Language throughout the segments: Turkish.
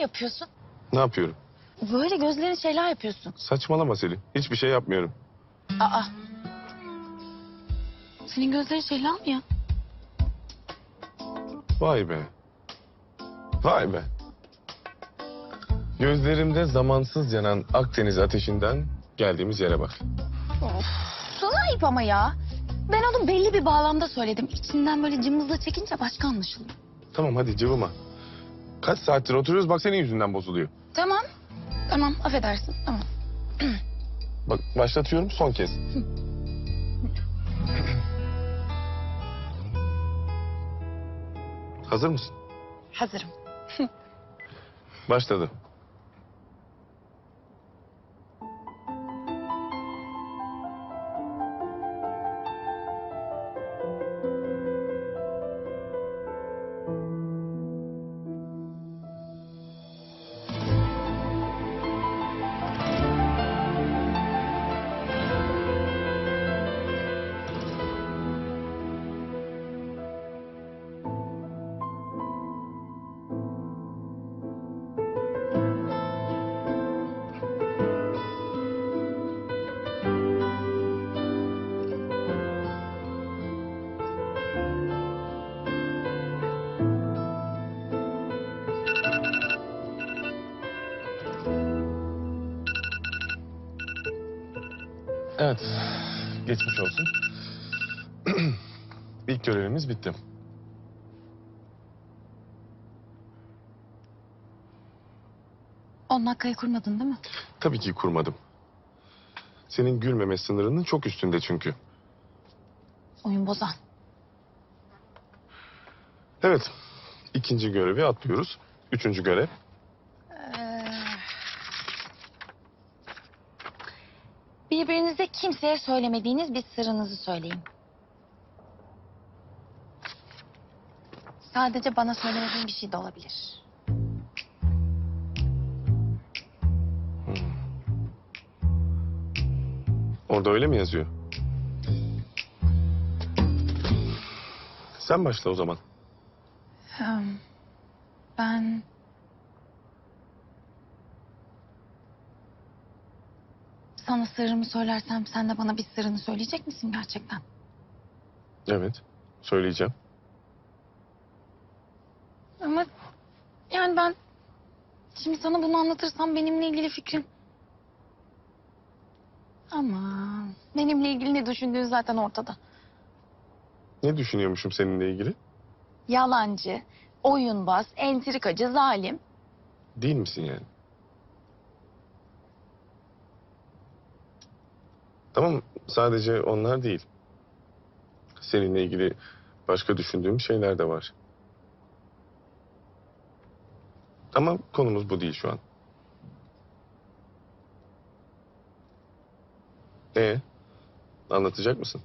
Yapıyorsun? Ne yapıyorum? Böyle gözlerin şeyler yapıyorsun. Saçmalama Selin. Hiçbir şey yapmıyorum. Aa. Senin gözlerin şeyler mi ya? Vay be. Vay be. Gözlerimde zamansız yanan Akdeniz ateşinden geldiğimiz yere bak. Sana ayıp ama ya. Ben onu belli bir bağlamda söyledim. İçinden böyle cımbızla çekince başka anlaşılıyor. Tamam hadi cıvıma. Kaç saattir oturuyoruz bak senin yüzünden bozuluyor. Tamam. Tamam affedersin. Tamam. Bak başlatıyorum son kez. Hazır mısın? Hazırım. Başladı. Evet. Geçmiş olsun. İlk görevimiz bitti. On dakikayı kurmadın değil mi? Tabii ki kurmadım. Senin gülmeme sınırının çok üstünde çünkü. Oyun bozan. Evet. ikinci görevi atlıyoruz. Üçüncü görev. Kimseye söylemediğiniz bir sırrınızı söyleyin. Sadece bana söylemediğin bir şey de olabilir. Orada öyle mi yazıyor? Sen başla o zaman. Hmm, Ben... Sana sırrımı söylersem sen de bana bir sırrını söyleyecek misin gerçekten? Evet. Söyleyeceğim. Ama yani ben şimdi sana bunu anlatırsam benimle ilgili fikrin... Ama benimle ilgili ne düşündüğün zaten ortada. Ne düşünüyormuşum seninle ilgili? Yalancı, oyunbaz, entrikacı, zalim. Değil misin yani? Tamam sadece onlar değil. Seninle ilgili başka düşündüğüm şeyler de var. Ama konumuz bu değil şu an. E anlatacak mısın?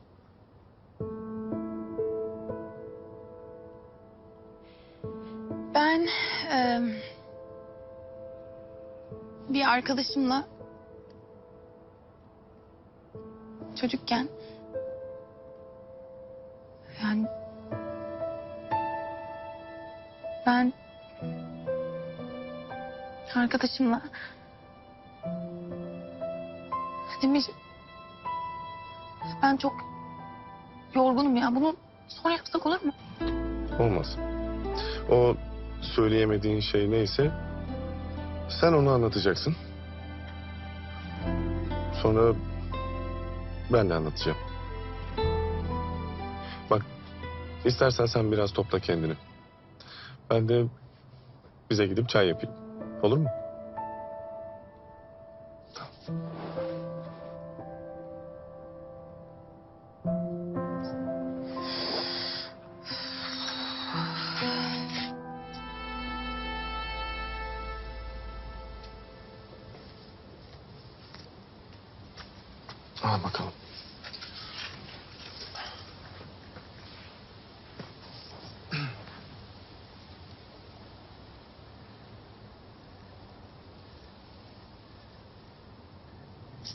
Ben em, bir arkadaşımla çocukken yani ben arkadaşımla Demir ben çok yorgunum ya bunu sonra yapsak olur mu? Olmaz. O söyleyemediğin şey neyse sen onu anlatacaksın. Sonra ben de anlatacağım. Bak istersen sen biraz topla kendini. Ben de bize gidip çay yapayım. Olur mu?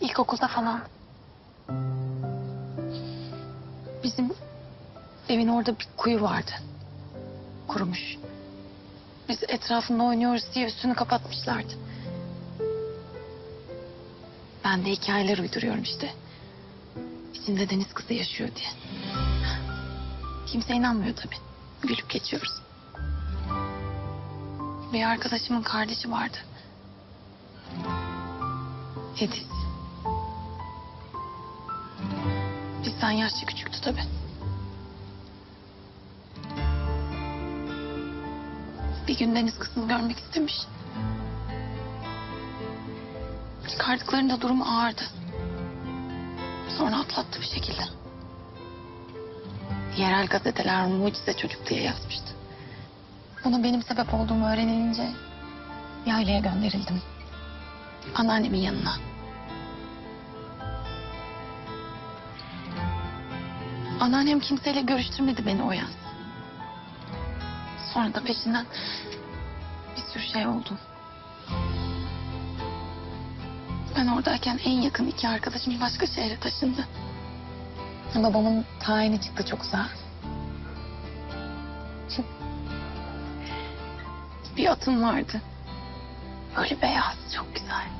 İlkokulda falan. Bizim evin orada bir kuyu vardı. Kurumuş. Biz etrafında oynuyoruz diye üstünü kapatmışlardı. Ben de hikayeler uyduruyorum işte. İçinde deniz kızı yaşıyor diye. Kimse inanmıyor tabii. Gülüp geçiyoruz. Bir arkadaşımın kardeşi vardı. Ediz. Bizden yaşça küçüktü tabii. Bir gün deniz kızını görmek istemiş. Çıkardıklarında durumu ağırdı. Sonra atlattı bir şekilde. Yerel gazeteler mucize çocuk diye yazmıştı. Buna benim sebep olduğumu öğrenilince yaylaya gönderildim. Anneannemin yanına. Anneannem kimseyle görüştürmedi beni o yaz. Sonra da peşinden bir sürü şey oldu. Ben oradayken en yakın iki arkadaşım başka şehre taşındı. Babamın tayini çıktı çok sağ. Bir atım vardı. Böyle beyaz, çok güzel.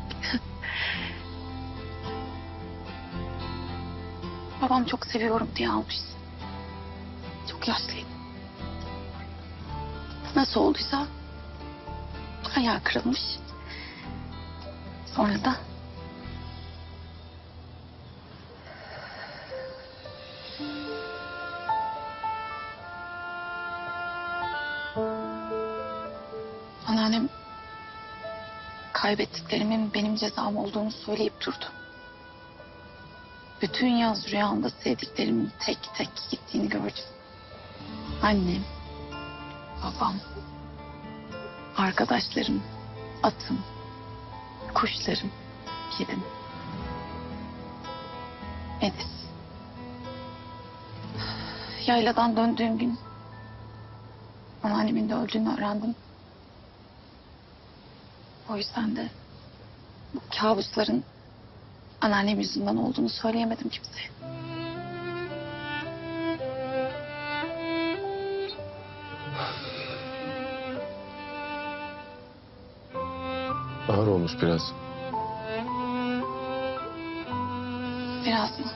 Babam çok seviyorum diye almış. Çok yaşlıydı. Nasıl olduysa ayağı kırılmış. Sonra da anneannem kaybettiklerimin benim cezam olduğunu söyleyip durdu. Bütün yaz rüyamda sevdiklerimin tek tek gittiğini gördüm. Annem, babam, arkadaşlarım, atım, kuşlarım, kedim. Edis. Yayladan döndüğüm gün anneannemin de öldüğünü öğrendim. O yüzden de bu kabusların anneannem yüzünden olduğunu söyleyemedim kimseye. Ağır olmuş biraz. Biraz mı?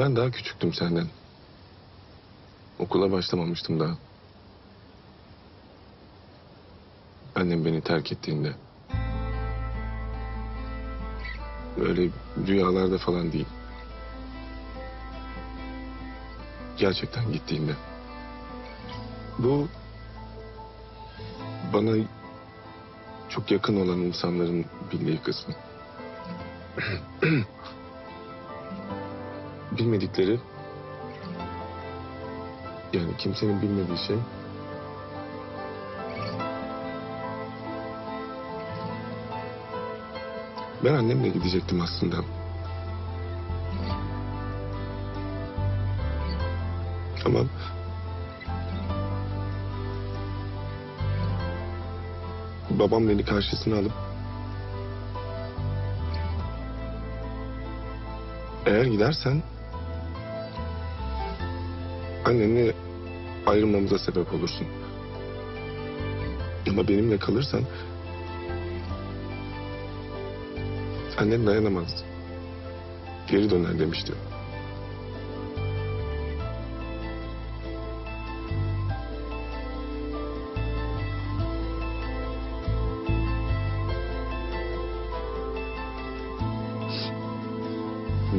Ben daha küçüktüm senden. Okula başlamamıştım daha. Annem beni terk ettiğinde. Böyle rüyalarda falan değil. Gerçekten gittiğinde. Bu bana çok yakın olan insanların bildiği kısmı. bilmedikleri yani kimsenin bilmediği şey ben annemle gidecektim aslında. Ama babam beni karşısına alıp eğer gidersen annenle ayrılmamıza sebep olursun. Ama benimle kalırsan annem dayanamaz. Geri döner demişti.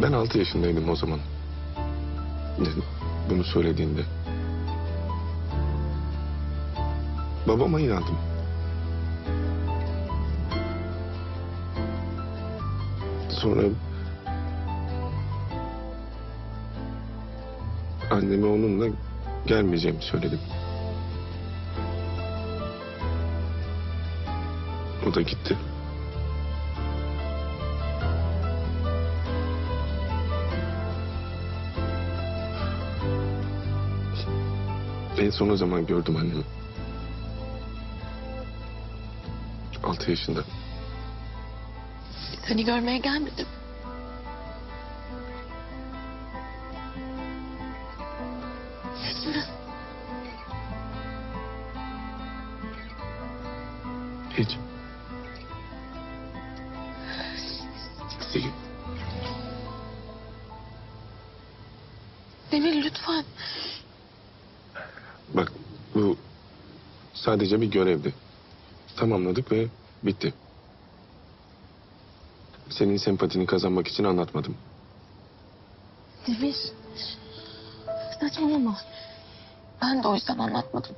Ben altı yaşındaydım o zaman. Bunu söylediğinde. Babama inandım. Sonra anneme onunla gelmeyeceğimi söyledim. O da gitti. En son o zaman gördüm annemi. Altı yaşında. Seni görmeye gelmedim. Sadece bir görevdi. Tamamladık ve bitti. Senin sempatini kazanmak için anlatmadım. Demir. Saçmalama. Ben de o yüzden anlatmadım.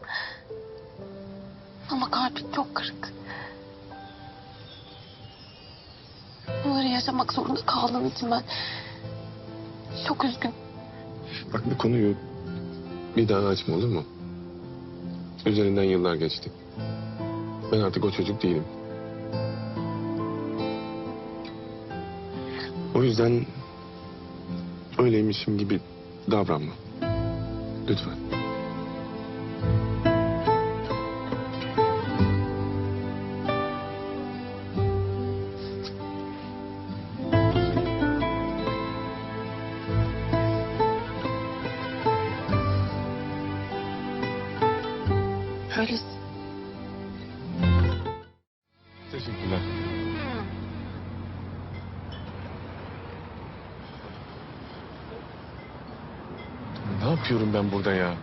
Ama kalbim çok kırık. Bunları yaşamak zorunda kaldığım için ben çok üzgün. Bak bu konuyu bir daha açma olur mu? Üzerinden yıllar geçti. Ben artık o çocuk değilim. O yüzden öyleymişim gibi davranma. Lütfen. Ne yapıyorum ben burada ya?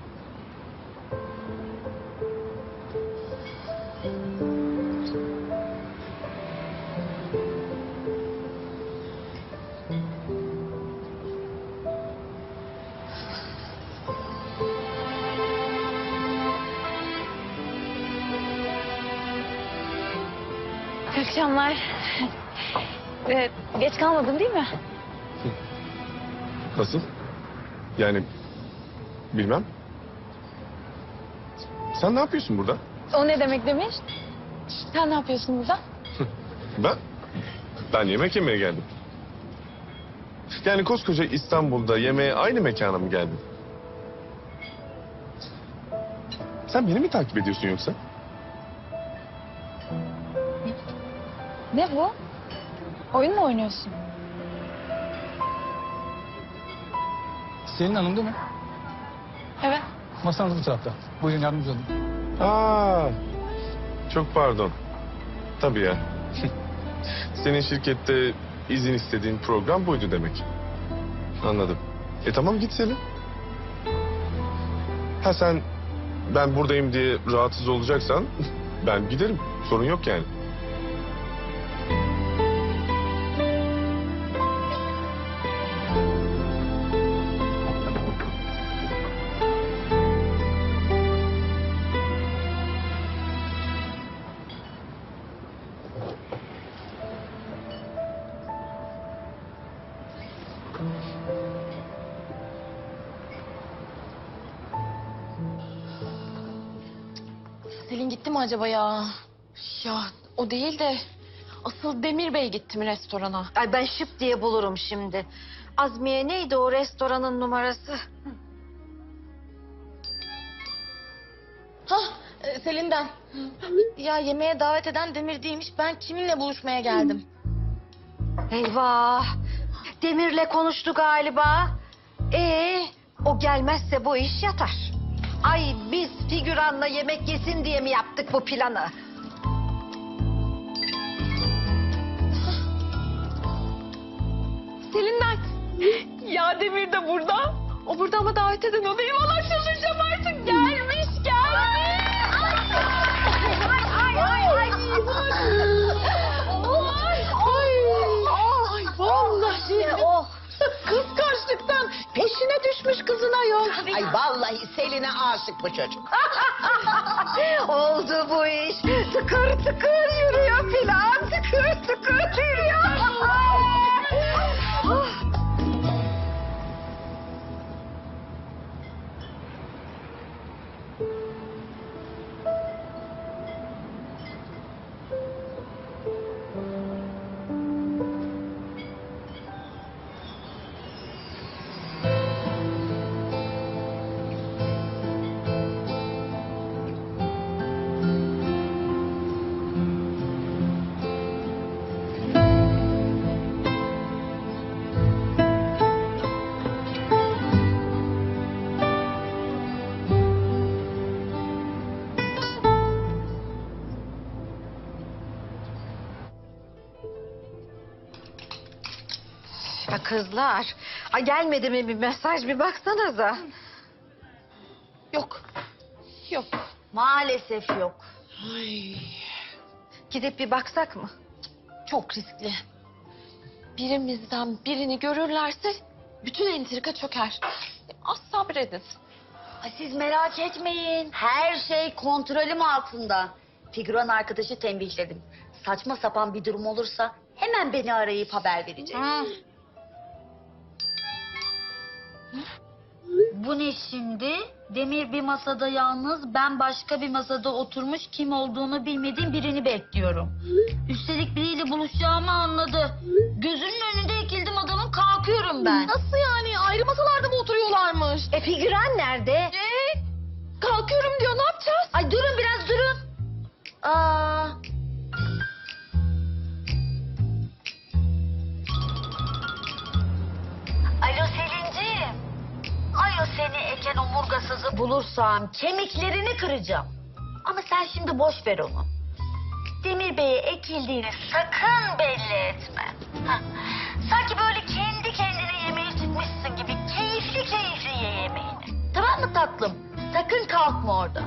İyi akşamlar. Ee, geç kalmadın değil mi? Nasıl? Yani bilmem. Sen ne yapıyorsun burada? O ne demek Demir? Sen ne yapıyorsun burada? Ben? Ben yemek yemeye geldim. Yani koskoca İstanbul'da yemeğe aynı mekana mı geldin? Sen beni mi takip ediyorsun yoksa? Ne bu? Oyun mu oynuyorsun? Selin Hanım değil mi? Masanız bu tarafta. Buyurun yardımcı olun. Aa, çok pardon. Tabii ya. Senin şirkette izin istediğin program buydu demek. Anladım. E tamam git Selin. Ha sen ben buradayım diye rahatsız olacaksan ben giderim. Sorun yok yani. Gitti mi acaba ya? Ya o değil de asıl Demir Bey gitti mi restorana? Ay ben şıp diye bulurum şimdi. Azmiye neydi o restoranın numarası? Hah e, Selin'den. Ya yemeğe davet eden Demir değilmiş. Ben kiminle buluşmaya geldim? Eyvah. Demir'le konuştu galiba. Ee, o gelmezse bu iş yatar. Ay biz figüranla yemek yesin diye mi yaptık bu planı? Selin'den. Ya Demir de burada. O burada ama davet eden o değil. Valla çıldıracağım artık. Ayol. Ay vallahi Selin'e aşık bu çocuk. Oldu bu iş. Tıkır tıkır yürüyor filan. Tıkır tıkır yürüyor. Kızlar. Ha gelmedi mi bir mesaj bir baksanıza. Yok. Yok. Maalesef yok. Gidip bir baksak mı? Çok riskli. Birimizden birini görürlerse bütün entrika çöker. Az sabredin. Ay siz merak etmeyin. Her şey kontrolüm altında. Figüran arkadaşı tembihledim. Saçma sapan bir durum olursa hemen beni arayıp haber verecek. Bu ne şimdi? Demir bir masada yalnız, ben başka bir masada oturmuş kim olduğunu bilmediğim birini bekliyorum. Üstelik biriyle buluşacağımı anladı. Gözünün önünde ekildim adamın kalkıyorum ben. Nasıl yani? Ayrı masalarda mı oturuyorlarmış? E figüran nerede? Ee, kalkıyorum diyor. Ne yapacağız? Ay durun biraz durun. Aa. Ay o seni eken omurgasızı bulursam kemiklerini kıracağım. Ama sen şimdi boş ver onu. Demir Bey'e ekildiğini sakın belli etme. Hah. Sanki böyle kendi kendine yemeğe çıkmışsın gibi keyifli keyifli ye yemeğini. Tamam mı tatlım? Sakın kalkma orada.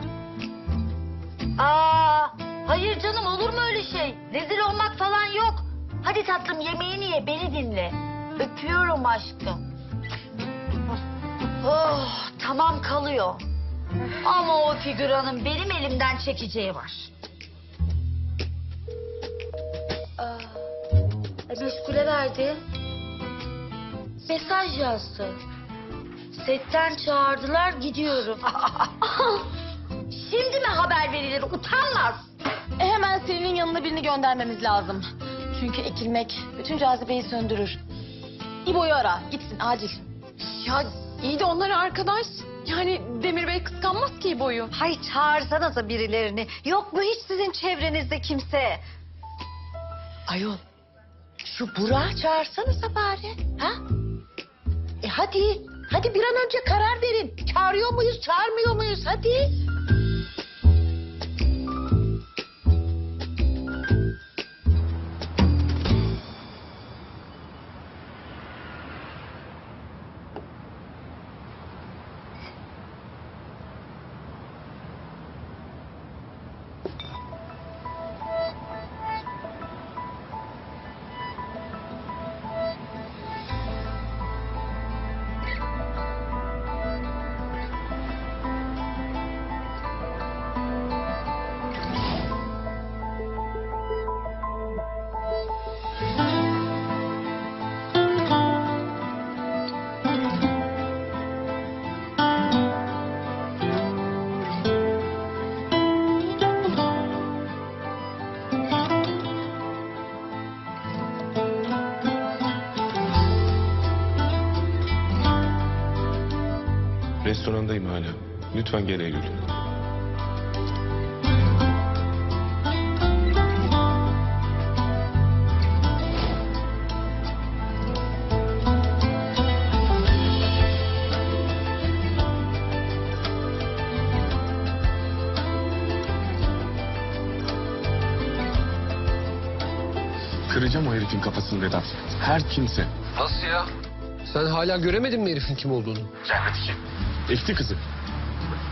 Aa, hayır canım olur mu öyle şey? Rezil olmak falan yok. Hadi tatlım yemeğini ye, beni dinle. Öpüyorum aşkım. Oh, tamam kalıyor. Ama o figüranın benim elimden çekeceği var. Aa, e, meşgule verdi. Mesaj yazdı. Setten çağırdılar gidiyorum. Şimdi mi haber verilir utanmaz. E hemen Selin'in yanına birini göndermemiz lazım. Çünkü ekilmek bütün cazibeyi söndürür. İbo'yu ara. Gitsin acil. Ya iyi de onlar arkadaş. Yani Demir Bey kıskanmaz ki İbo'yu. Hay çağırsanıza birilerini. Yok mu hiç sizin çevrenizde kimse? Ayol şu Burak'ı çağırsanıza bari. Ha? E hadi. Hadi bir an önce karar verin. Çağırıyor muyuz çağırmıyor muyuz hadi. Hala. Lütfen gel Eylül. Kıracağım o herifin kafasını Vedat. Her kimse. Nasıl ya? Sen hala göremedin mi herifin kim olduğunu? Gelmedi ki. Ekti kızı.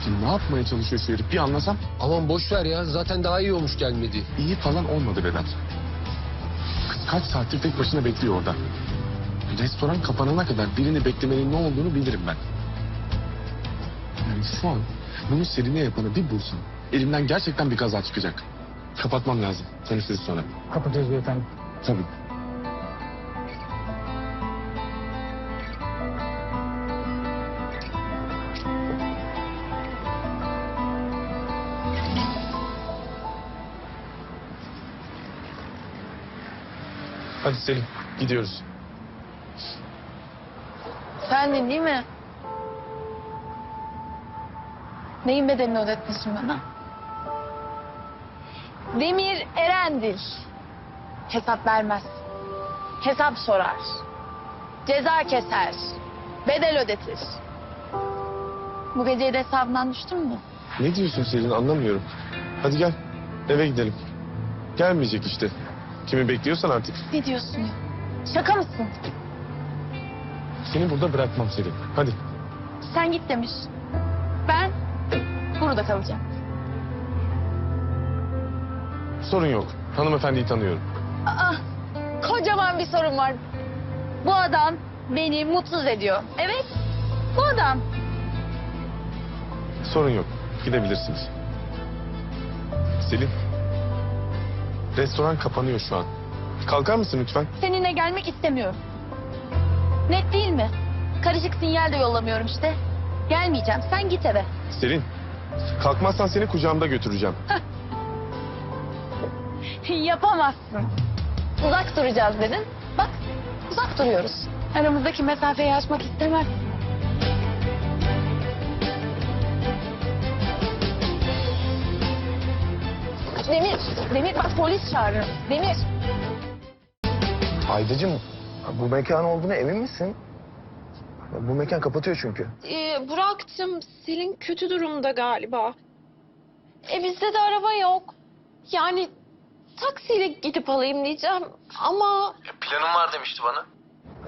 Şimdi ne yapmaya çalışıyor şu herif bir anlasam. Aman boş ver ya. Zaten daha iyi olmuş gelmedi. İyi falan olmadı Vedat. Kız kaç saattir tek başına bekliyor orada. Restoran kapanana kadar birini beklemenin ne olduğunu bilirim ben. Yani şu an bunu Selin'e yapanı bir bulsam elimden gerçekten bir kaza çıkacak. Kapatmam lazım. Konuşuruz sonra. Kapatıyoruz beyefendi. Tabii. Hadi Selin gidiyoruz. Sendin değil mi? Neyin bedelini ödetmişsin bana? Demir Erendil. Hesap vermez. Hesap sorar. Ceza keser. Bedel ödetir. Bu geceyi de hesabından düştün mü? Ne diyorsun Selin anlamıyorum. Hadi gel eve gidelim. Gelmeyecek işte. Kimi bekliyorsan artık. Ne diyorsun ya? Şaka mısın? Seni burada bırakmam Selin. Hadi. Sen git Demir. Ben burada kalacağım. Sorun yok. Hanımefendiyi tanıyorum. Aa, kocaman bir sorun var. Bu adam beni mutsuz ediyor. Evet, bu adam. Sorun yok. Gidebilirsiniz. Selin. Restoran kapanıyor şu an. Kalkar mısın lütfen? Seninle gelmek istemiyorum. Net değil mi? Karışık sinyal de yollamıyorum işte. Gelmeyeceğim. Sen git eve. Selin. Kalkmazsan seni kucağımda götüreceğim. Yapamazsın. Uzak duracağız dedin. Bak, uzak duruyoruz. Aramızdaki mesafeyi aşmak istemem. Demir, Demir bak polis çağırır. Demir. Aydacığım bu mekan olduğuna emin misin? Bu mekan kapatıyor çünkü. Ee, Burak'cığım Selin kötü durumda galiba. E bizde de araba yok. Yani taksiyle gidip alayım diyeceğim ama... Planım var demişti bana.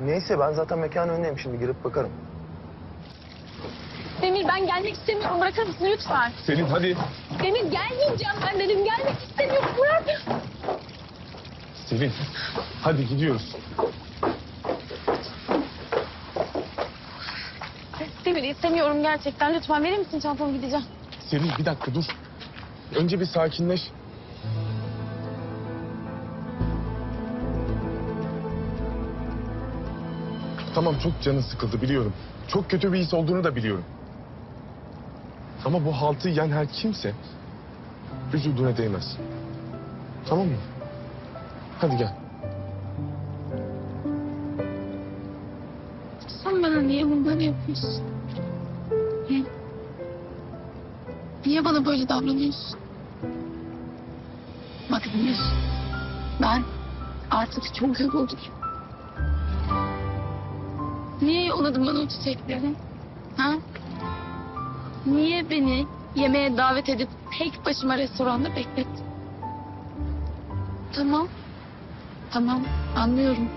Neyse ben zaten mekanın önündeyim şimdi girip bakarım. Demir ben gelmek istemiyorum. Bırakır mısın lütfen? Selin hadi. Demir gelmeyeceğim ben dedim. Gelmek istemiyorum. Bırak. Selin. Hadi gidiyoruz. Demir istemiyorum gerçekten. Lütfen verir misin çantamı gideceğim. Selin bir dakika dur. Önce bir sakinleş. Tamam çok canın sıkıldı biliyorum. Çok kötü bir his olduğunu da biliyorum. Ama bu haltı yiyen her kimse üzüldüğüne değmez. Tamam mı? Hadi gel. Sen bana niye bunları yapıyorsun? Niye? Niye bana böyle davranıyorsun? Bak Demir. Ben artık çok yoruldum. Niye yolladın bana o çiçekleri? Ha? Niye beni yemeğe davet edip tek başıma restoranda beklettin? Tamam. Tamam anlıyorum.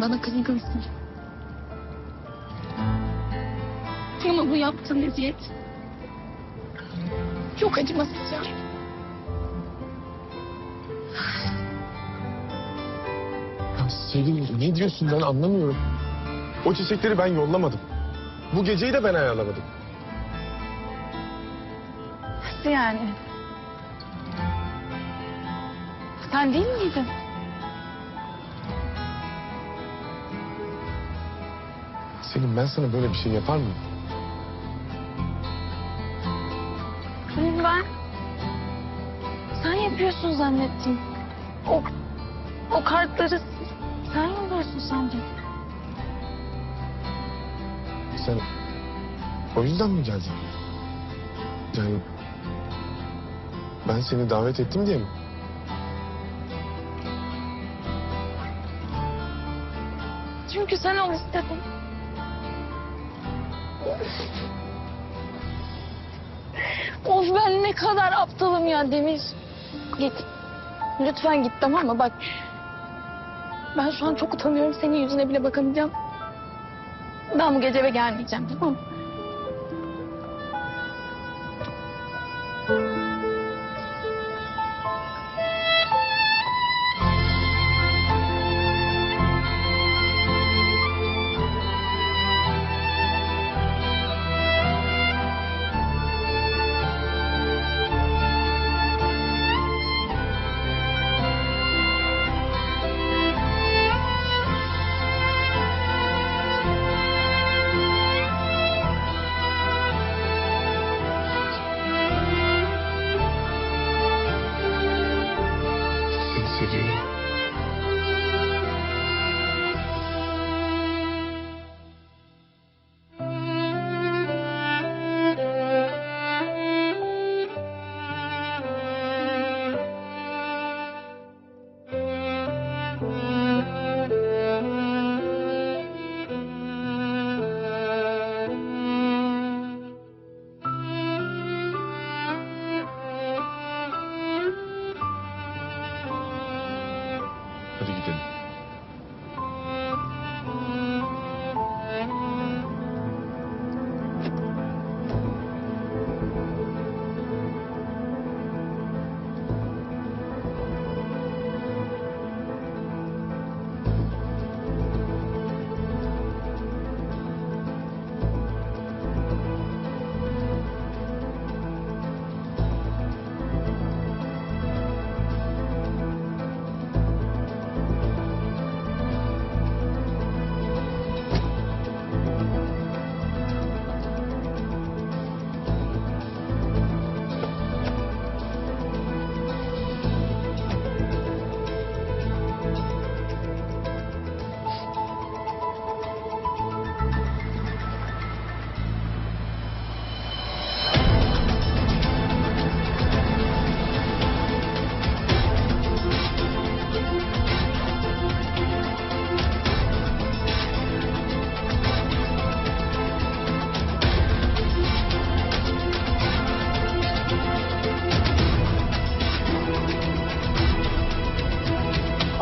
Bana kızgınsın. Ama bu yaptığın eziyet çok acımasızca. Ya Selin ne diyorsun ben anlamıyorum. O çiçekleri ben yollamadım. Bu geceyi de ben ayarlamadım. Nasıl yani? Sen değil miydin? Selin ben sana böyle bir şey yapar mıyım? Ben sen yapıyorsun zannettim. O o kartları sen yolluyorsun sandım. Sen o yüzden mi geldin? Yani ben seni davet ettim diye mi? Çünkü sen ol istedin. Of ben ne kadar aptalım ya Demir. Git. Lütfen git tamam mı? Bak. Ben şu an çok utanıyorum. Senin yüzüne bile bakamayacağım. Ben bu gece eve gelmeyeceğim tamam mı?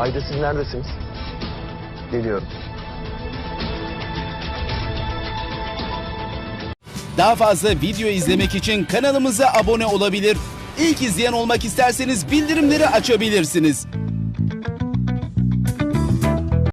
Haydi siz neredesiniz? Geliyorum. Daha fazla video izlemek için kanalımıza abone olabilir. İlk izleyen olmak isterseniz bildirimleri açabilirsiniz.